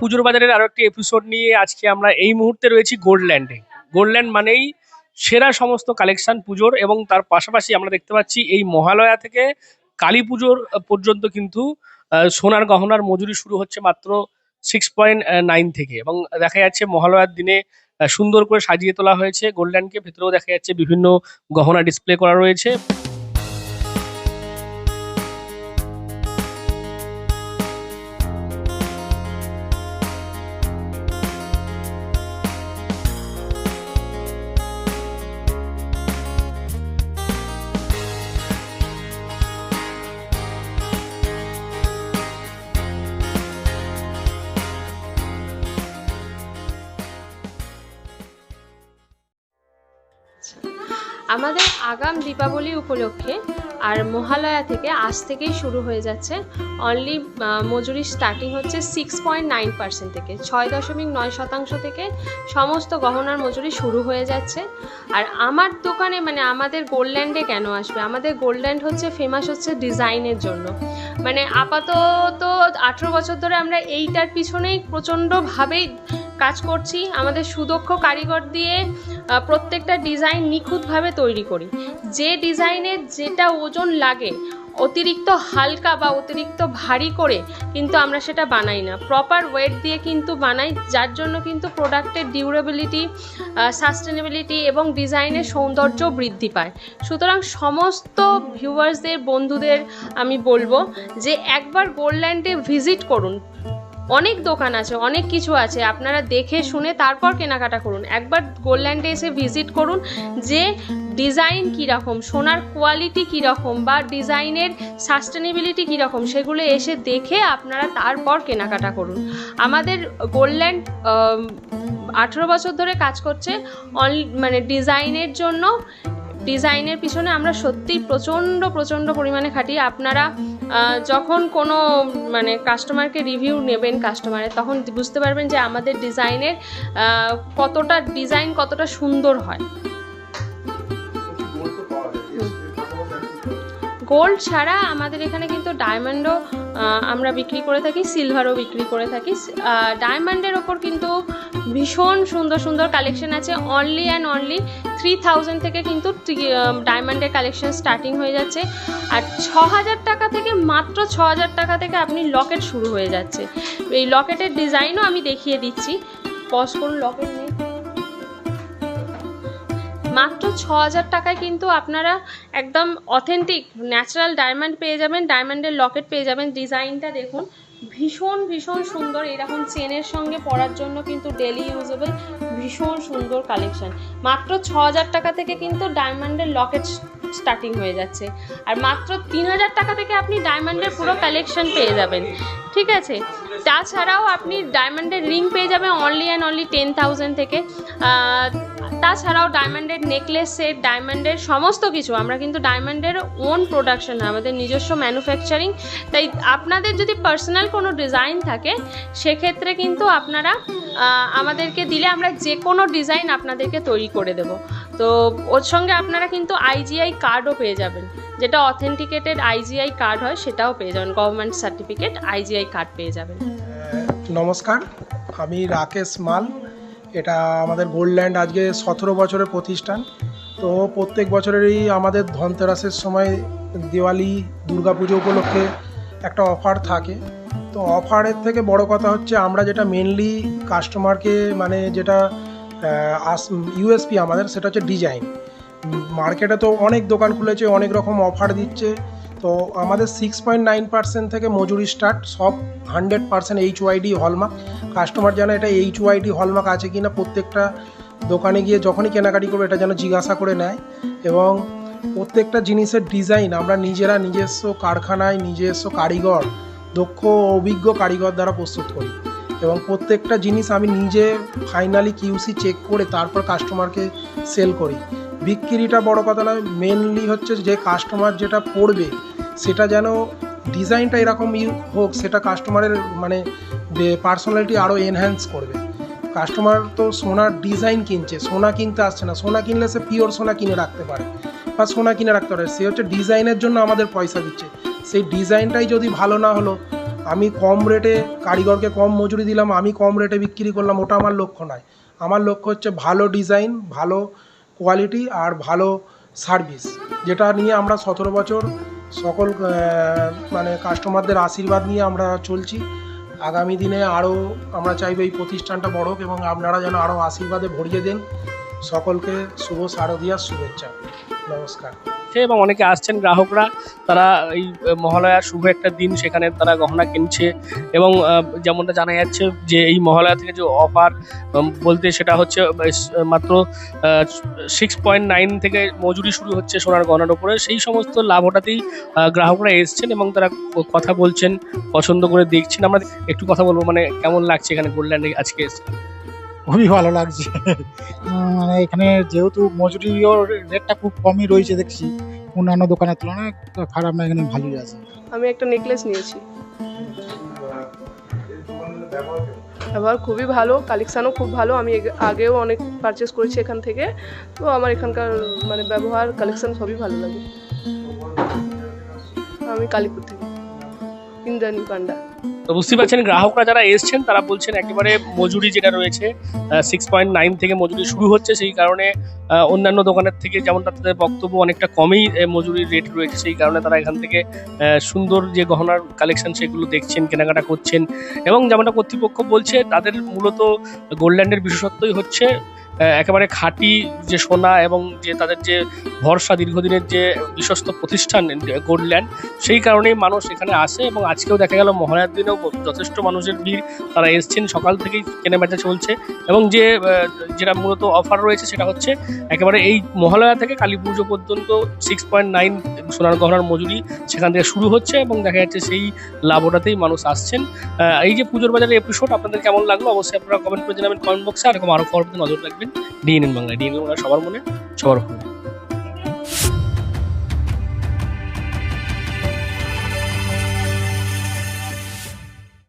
পুজোর বাজারের আরও একটি এপিসোড নিয়ে আজকে আমরা এই মুহূর্তে রয়েছি গোল্ডল্যান্ডে গোল্ডল্যান্ড মানেই সেরা সমস্ত কালেকশন পুজোর এবং তার পাশাপাশি আমরা দেখতে পাচ্ছি এই মহালয়া থেকে কালী পুজোর পর্যন্ত কিন্তু সোনার গহনার মজুরি শুরু হচ্ছে মাত্র সিক্স পয়েন্ট নাইন থেকে। এবং দেখা যাচ্ছে মহালয়ার দিনে সুন্দর করে সাজিয়ে তোলা হয়েছে গোল্ডল্যান্ডকে ভেতরেও দেখা যাচ্ছে বিভিন্ন গহনা ডিসপ্লে করা রয়েছে। আমাদের আগাম দীপাবলি উপলক্ষে আর মহালয়া থেকে আজ থেকেই শুরু হয়ে যাচ্ছে। অনলি মজুরি স্টার্টিং হচ্ছে সিক্স পয়েন্ট নাইন পার্সেন্ট থেকে, ছয় দশমিক নয় শতাংশ থেকে সমস্ত গহনার মজুরি শুরু হয়ে যাচ্ছে। আর আমার দোকানে মানে আমাদের গোল্ডল্যান্ডে কেন আসবে? আমাদের গোল্ডল্যান্ড হচ্ছে ফেমাস হচ্ছে ডিজাইনের জন্য। মানে আপাতত আঠেরো বছর ধরে আমরা এইটার পিছনেই প্রচণ্ডভাবেই কাজ করছি। আমাদের সুদক্ষ কারিগর দিয়ে প্রত্যেকটা ডিজাইন নিখুঁতভাবে তৈরি করি। যে ডিজাইনের যেটা ওজন লাগে, অতিরিক্ত হালকা বা অতিরিক্ত ভারী করে কিন্তু আমরা সেটা বানাই না। প্রপার ওয়েট দিয়ে কিন্তু বানাই, যার জন্য কিন্তু প্রোডাক্টের ডিউরেবিলিটি সাস্টেনেবিলিটি এবং ডিজাইনের সৌন্দর্য বৃদ্ধি পায়। সুতরাং সমস্ত ভিউয়ার্সদের বন্ধুদের আমি বলব যে একবার গোল্ডল্যান্ডে ভিজিট করুন। অনেক দোকান আছে, অনেক কিছু আছে। আপনারা দেখে শুনে তারপর কেনাকাটা করুন। একবার গোল্ডল্যান্ডে এসে ভিজিট করুন যে ডিজাইন কীরকম, সোনার কোয়ালিটি কীরকম বা ডিজাইনের সাস্টেনেবিলিটি কীরকম, সেগুলো এসে দেখে আপনারা তারপর কেনাকাটা করুন। আমাদের গোল্ডল্যান্ড আঠেরো বছর ধরে কাজ করছে। মানে ডিজাইনের জন্য, ডিজাইনের পিছনে আমরা সত্যিই প্রচণ্ড প্রচণ্ড পরিমাণে খাটি আপনারা যখন কোনো মানে কাস্টমারকে রিভিউ নেবেন কাস্টমারের তখন বুঝতে পারবেন যে আমাদের ডিজাইনের কতটা ডিজাইন কতটা সুন্দর হয়। গোল্ড ছাড়া আমাদের এখানে কিন্তু ডায়মন্ডও আমরা বিক্রি করে থাকি সিলভারও বিক্রি করে থাকি। ডায়মন্ডের ওপর কিন্তু ভীষণ সুন্দর সুন্দর কালেকশন আছে। Only and only three thousand থেকে কিন্তু ডায়মন্ডের কালেকশন স্টার্টিং হয়ে যাচ্ছে। আর ছ হাজার টাকা থেকে মাত্র ছ হাজার টাকা থেকে আপনি লকেট শুরু হয়ে যাচ্ছে। এই লকেটের ডিজাইনও আমি দেখিয়ে দিচ্ছি। পজ করুন লকেট নেই মাত্র ছ হাজার টাকায় কিন্তু আপনারা একদম অথেন্টিক ন্যাচারাল ডায়মন্ড পেয়ে যাবেন। ডায়মন্ডের লকেট পেয়ে যাবেন। ডিজাইনটা দেখুন। ভীষণ ভীষণ সুন্দর। এরকম চেনের সঙ্গে পরার জন্য কিন্তু ডেলি ইউজেবল ভীষণ সুন্দর কালেকশন মাত্র ছ হাজার টাকা থেকে কিন্তু ডায়মন্ডের লকেট স্টার্টিং হয়ে যাচ্ছে। আর মাত্র তিন হাজার টাকা থেকে আপনি ডায়মন্ডের পুরো কালেকশন পেয়ে যাবেন। ঠিক আছে? তাছাড়াও আপনি ডায়মন্ডের রিং পেয়ে যাবেন only and only ten thousand থেকে। তাছাড়াও ডায়মন্ডের নেকলেস সেট ডায়মন্ডের সমস্ত কিছু, আমরা কিন্তু ডায়মন্ডের ওন প্রোডাকশন আমাদের নিজস্ব ম্যানুফ্যাকচারিং তাই আপনাদের যদি পার্সোনাল কোনো ডিজাইন থাকে, সেক্ষেত্রে কিন্তু আপনারা আমাদেরকে দিলে আমরা যে কোনো ডিজাইন আপনাদেরকে তৈরি করে দেব। তো ওর সঙ্গে আপনারা কিন্তু আইজিআই কার্ডও পেয়ে যাবেন। যেটা অথেন্টিকেটেড আইজিআই কার্ড হয়, সেটাও পেয়ে যাবেন। গভর্নমেন্ট সার্টিফিকেট আইজিআই কার্ড পেয়ে যাবেন। নমস্কার, আমি রাকেশ মাল। এটা আমাদের গোল্ডল্যান্ড আজকে সতেরো বছরের প্রতিষ্ঠান। তো প্রত্যেক বছরেরই আমাদের ধনতেরাসের সময় দিওয়ালি, দুর্গাপুজো উপলক্ষে একটা অফার থাকে। তো অফারের থেকে বড় কথা হচ্ছে আমরা যেটা মেনলি কাস্টমারকে মানে যেটা ইউএসপি আমাদের, সেটা হচ্ছে ডিজাইন মার্কেটে তো অনেক দোকান খুলেছে, অনেক রকম অফার দিচ্ছে। তো আমাদের সিক্স পয়েন্ট নাইন পার্সেন্ট থেকে মজুরি স্টার্ট সব hundred percent H UID hallmark customer যেন এটা এইচ ওয়াইডি হলমার্ক আছে কি না প্রত্যেকটা দোকানে গিয়ে যখনই কেনাকাটি করবে এটা যেন জিজ্ঞাসা করে নেয়। এবং প্রত্যেকটা জিনিসের ডিজাইন আমরা নিজেরা নিজস্ব কারখানায়, নিজস্ব কারিগর, দক্ষ অভিজ্ঞ কারিগর দ্বারা প্রস্তুত করি। এবং প্রত্যেকটা জিনিস আমি নিজে ফাইনালি কিউসি চেক করে তারপর কাস্টমারকে সেল করি। বিক্রিটা বড় কথা নয় মেনলি হচ্ছে যে কাস্টমার যেটা পড়বে সেটা যেন ডিজাইনটা এরকম হোক, সেটা কাস্টমারের মানে পার্সোনালিটি আরও এনহ্যান্স করবে। কাস্টমার তো সোনার ডিজাইন কিনছে, সোনা কিনতে আসছে না। সোনা কিনলে সে পিওর সোনা কিনে রাখতে পারে বা সোনা কিনে রাখতে পারে। সে হচ্ছে ডিজাইনের জন্য আমাদের পয়সা দিচ্ছে। সেই ডিজাইনটাই যদি ভালো না হলো, আমি কম রেটে কারিগরকে কম মজুরি দিলাম, আমি কম রেটে বিক্রি করলাম, ওটা আমার লক্ষ্য নয়। আমার লক্ষ্য হচ্ছে ভালো ডিজাইন ভালো কোয়ালিটি আর ভালো সার্ভিস যেটা নিয়ে আমরা সতেরো বছর সকল মানে কাস্টমারদের আশীর্বাদ নিয়ে আমরা চলছি। আগামী দিনে আরও আমরা চাইব এই প্রতিষ্ঠানটা বড় হোক এবং আপনারা যেন আরও আশীর্বাদে ভরিয়ে দেন। সকলকে শুভ শারদিয়ার শুভেচ্ছা। নমস্কার। এবং অনেকে আসছেন গ্রাহকরা তারা এই মহালয়ার শুভ একটা দিন সেখানে তারা গহনা কিনছে এবং যেমনটা জানা যাচ্ছে যে এই মহালয়া থেকে যে অফার বলতে সেটা হচ্ছে মাত্র সিক্স পয়েন্ট নাইন থেকে মজুরি শুরু হচ্ছে সোনার গহনার উপরে। সেই সমস্ত লাভ আহ, গ্রাহকরা এসছেন এবং তারা কথা বলছেন পছন্দ করে দেখছেন। আমরা একটু কথা বলব মানে কেমন লাগছে এখানে গোল্ডল্যান্ডে আজকে এসে? খুবই ভালো লাগছে। মানে এখানে যেহেতু মজুরিও রেটটা খুব কমই রয়েছে দেখছি, অন্যান্য দোকানের তুলনায় খারাপ না, এখানে ভালোই আছে। আমি একটা নেকলেস নিয়েছি। ব্যবহার খুবই ভালো কালেকশানও খুব ভালো। আমি আগেও অনেক পারচেস করেছি এখান থেকে। তো আমার এখানকার মানে ব্যবহার কালেকশান সবই ভালো লাগে। আমি কালীপুর থেকে ইন্দ্রাণী পান্ডা। তো বুঝতে পারছেন, গ্রাহকরা যারা এসছেন, তারা বলছেন একেবারে মজুরি যেটা রয়েছে সিক্স পয়েন্ট নাইন থেকে মজুরি শুরু হচ্ছে, সেই কারণে অন্যান্য দোকানের থেকে যেমনটা তাদের বক্তব্য, অনেকটা কমই মজুরির রেট রয়েছে, সেই কারণে তারা এখান থেকে সুন্দর যে গহনার কালেকশন সেগুলো দেখছেন, কেনাকাটা করছেন। এবং যেমনটা কর্তৃপক্ষ বলছে, তাদের মূলত গোল্ডল্যান্ডের বিশেষত্বই হচ্ছে একেবারে খাঁটি যে সোনা এবং যে তাদের যে ভরসা দীর্ঘদিনের যে বিশ্বস্ত প্রতিষ্ঠান গোল্ডল্যান্ড, সেই কারণেই মানুষ এখানে আসে এবং আজকেও দেখা গেল মহালয়ার দিনেও যথেষ্ট মানুষের ভিড়, তারা এসছেন, সকাল থেকেই কেনাবেচা চলছে এবং যে যেটা মূলত অফার রয়েছে সেটা হচ্ছে একেবারে এই মহালয়া থেকে কালী পুজো পর্যন্ত সিক্স পয়েন্ট নাইন সোনার গহনার মজুরি সেখান থেকে শুরু হচ্ছে এবং দেখা যাচ্ছে সেই লাভ ওটাতেই মানুষ আসছেন। এই যে পুজোর বাজারের এপিসোড আপনাদের কেমন লাগল? অবশ্যই আপনারা কমেন্ট করে জানাবেন কমেন্ট বক্সে আর এরকম আরও খবর নজর রাখবেন ডিএনএন বাংলা ডিএনএন বাংলা সবার মনে সবার ওখানে